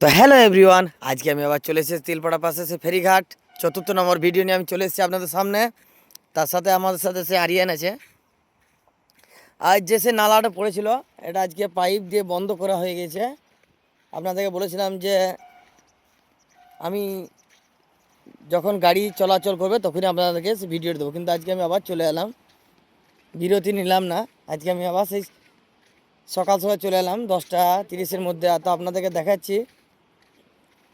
তো hello everyone, আজকে আমি আবার চলে এসেছি তিলপাড়া পাশে, সে ফেরিঘাট। চতুর্থ নম্বর ভিডিও নিয়ে আমি চলে এসেছি আপনাদের সামনে। তার সাথে আমাদের সাথে সে আরিয়ান আছে। আজ যে সে নালাটা পড়েছিল, এটা আজকে পাইপ দিয়ে বন্ধ করা হয়ে গেছে। আপনাদেরকে বলেছিলাম যে, আমি যখন গাড়ি চলাচল করবে, তখনই আপনাদেরকে সে ভিডিও দেবো। কিন্তু আজকে আমি আবার চলে এলাম। বিরতি নিলাম না। আজকে আমি আবার সেই সকাল সকাল চলে এলাম, দশটা তিরিশের মধ্যে। তো আপনাদেরকে দেখাচ্ছি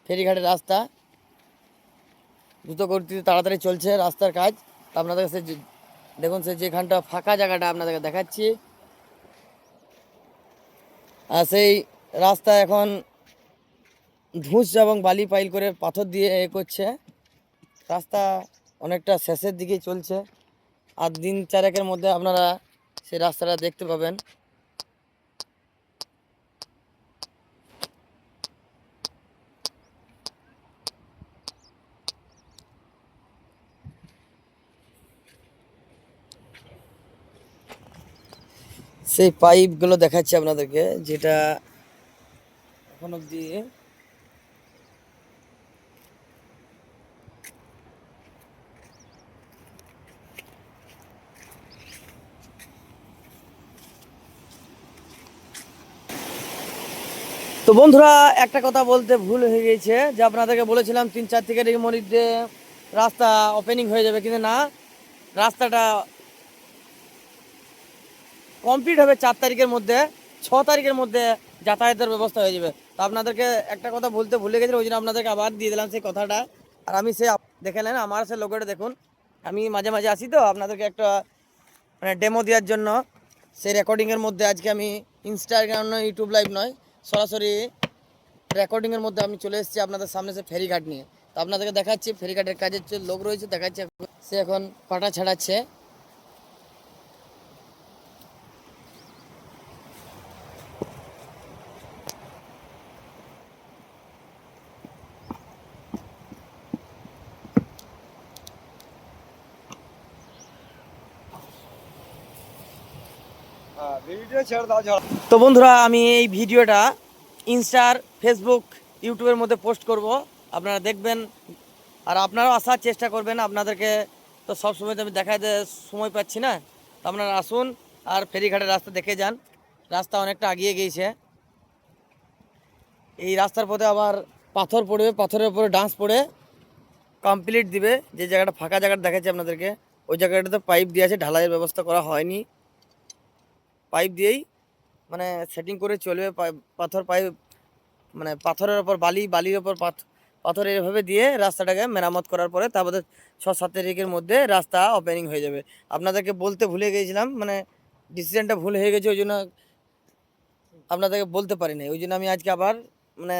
ফেরিঘাটের রাস্তা। দ্রুত গতিতে তাড়াতাড়ি চলছে রাস্তার কাজ। তো আপনাদের যে- দেখুন সে যেখানটা ফাঁকা জায়গাটা আপনাদেরকে দেখাচ্ছি। আর সেই রাস্তা এখন ধুস এবং বালি পাইল করে পাথর দিয়ে এ করছে। রাস্তা অনেকটা শেষের দিকে চলছে। আর দিন চারেকের মধ্যে আপনারা সেই রাস্তাটা দেখতে পাবেন। সেই পাইপগুলো দেখাচ্ছি আপনাদেরকে, যেটা এখন অবধি তো বন্ধুরা, একটা কথা বলতে ভুল হয়ে গেছে যে আপনাদেরকে বলেছিলাম তিন চার থেকে এর মধ্যে রাস্তা ওপেনিং হয়ে যাবে, কিন্তু না, রাস্তাটা কমপ্লিট হবে চার তারিখের মধ্যে, ছ তারিখের মধ্যে যাতায়াতের ব্যবস্থা হয়ে যাবে। তো আপনাদেরকে একটা কথা বলতে ভুলে গেছিলাম, ওই জন্য আপনাদেরকে আবার দিয়ে দিলাম সেই কথাটা। আর আমি সে দেখে নেন, আমার সে লোগোটা দেখুন। আমি মাঝে মাঝে আসি তো, আপনাদেরকে একটা মানে ডেমো দেওয়ার জন্য। সেই রেকর্ডিংয়ের মধ্যে আজকে আমি ইনস্টাগ্রাম নয় ইউটিউব লাইভ নয়, সরাসরি রেকর্ডিংয়ের মধ্যে আমি চলে এসেছি আপনাদের সামনে সে ফেরিঘাট নিয়ে। তো আপনাদেরকে দেখাচ্ছি, ফেরিঘাটের কাজের লোক রয়েছে, দেখাচ্ছি। সে এখন পাটা ছাড়াচ্ছে। তো বন্ধুরা, আমি এই ভিডিওটা ইনস্টার, ফেসবুক, ইউটিউবের মধ্যে পোস্ট করব। আপনারা দেখবেন আর আপনারাও আসার চেষ্টা করবেন। আপনাদেরকে তো সব সময় তো আমি দেখাতে সময় পাচ্ছি না। তো আপনারা আসুন আর ফেরিঘাটের রাস্তা দেখে যান। রাস্তা অনেকটা আগিয়ে গিয়েছে। এই রাস্তার পথে আবার পাথর পড়বে, পাথরের উপরে ডান্স পড়ে কমপ্লিট দিবে। যে জায়গাটা ফাঁকা জায়গাটা দেখাচ্ছি আপনাদেরকে, ওই জায়গাটাতে পাইপ দিয়ে আছে, ঢালাইয়ের ব্যবস্থা করা হয়নি। পাইপ দিয়েই মানে সেটিং করে চলবে পাথর পাইপ মানে পাথরের ওপর বালি, বালির ওপর পাথ- পাথর এভাবে দিয়ে রাস্তাটাকে মেরামত করার পরে তারপরে ছ সাত তারিখের মধ্যে রাস্তা ওপেনিং হয়ে যাবে। আপনাদেরকে বলতে ভুলে গিয়েছিলাম মানে ডিসিশনটা ভুল হয়ে গেছে ওই জন্য আপনাদেরকে বলতে পারি পারিনি। ওই জন্য আমি আজকে আবার মানে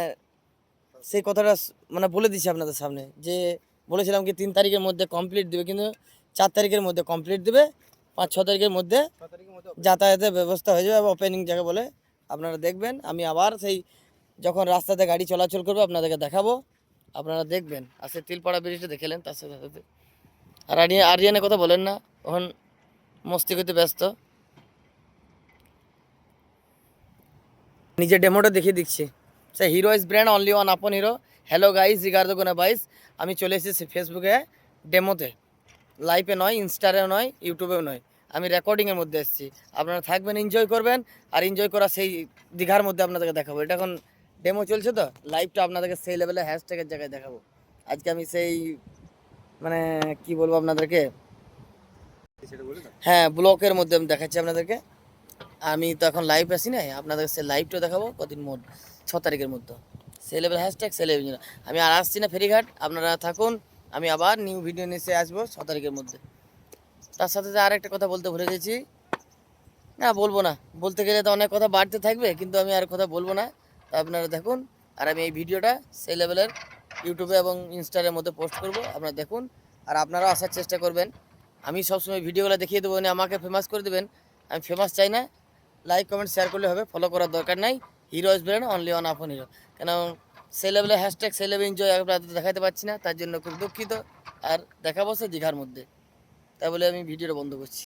সেই কথাটা মানে বলে দিচ্ছি আপনাদের সামনে যে বলেছিলাম কি তিন তারিখের মধ্যে কমপ্লিট দেবে, কিন্তু চার তারিখের মধ্যে কমপ্লিট দেবে পাঁচ, ছ তারিখের মধ্যে যাতায়াতের ব্যবস্থা হয়ে যাবে এবং ওপেনিং যাকে বলে। আপনারা দেখবেন, আমি আবার সেই যখন রাস্তাতে গাড়ি চলাচল করবে, আপনাদেরকে দেখাবো। আপনারা দেখবেন। আর সে তিলপাড়া ব্রিজটা দেখেলেন তার সাথে সাথে। আর আরিয়া, আরিয়ানের কথা বলেন না তখন মস্তি করতে ব্যস্ত। নিজের ডেমোটা দেখিয়ে দিচ্ছি। সে hero is brand only one আপন হিরো হ্যালো গাইস রিগার্দো গোনা বাইস আমি চলে এসেছি ফেসবুকে ডেমোতে লাইভে নয় ইনস্টারে নয় ইউটিউবেও নয়। আমি রেকর্ডিংয়ের মধ্যে এসেছি। আপনারা থাকবেন এনজয় করবেন, আর এনজয় করা সেই দীঘার মধ্যে আপনাদেরকে দেখাবো। এটা এখন ডেমো চলছে তো লাইভটা আপনাদেরকে সেই লেভেলে হ্যাশট্যাগের জায়গায় দেখাবো। আজকে আমি সেই মানে কি বলব আপনাদেরকে? হ্যাঁ ব্লকের মধ্যে আমি দেখাচ্ছি আপনাদেরকে। আমি তো এখন লাইভ আসি না আপনাদের সে লাইভটা দেখাবো কদিন মোট, ছ তারিখের মধ্যে। সে লেভেল হ্যাশট্যাগ সে লেভেল আমি আর আসছি না ফেরিঘাট, আপনারা থাকুন। আমি আবার নিউ ভিডিও নিয়ে আসব ছ তারিখের মধ্যে। তার সাথে আর একটা কথা বলতে ভুলে গেছি। না, বলব না। বলতে গেলে তো অনেক কথা বাড়তে থাকবে, কিন্তু আমি আর কথা বলব না। তা আপনারা দেখুন, আর আমি এই ভিডিওটা সেই লেভেলের ইউটিউবে এবং ইনস্টারের মধ্যে পোস্ট করব। আপনারা দেখুন, আর আপনারাও আসার চেষ্টা করবেন। আমি সবসময় ভিডিওগুলো দেখিয়ে দেবো আমাকে ফেমাস করে দেবেন। আমি ফেমাস চাই না। লাইক কমেন্ট শেয়ার করলে হবে। ফলো করার দরকার নাই। Hero is brand only one আপন হিরো কেন সেই লেভেলে হ্যাশট্যাগ লেভেল এনজয় আপনাদের দেখাতে পারছি না, তার জন্য খুব দুঃখিত। আর দেখাবো সে দীঘার মধ্যে। তাই বলে আমি ভিডিওটা বন্ধ করছি।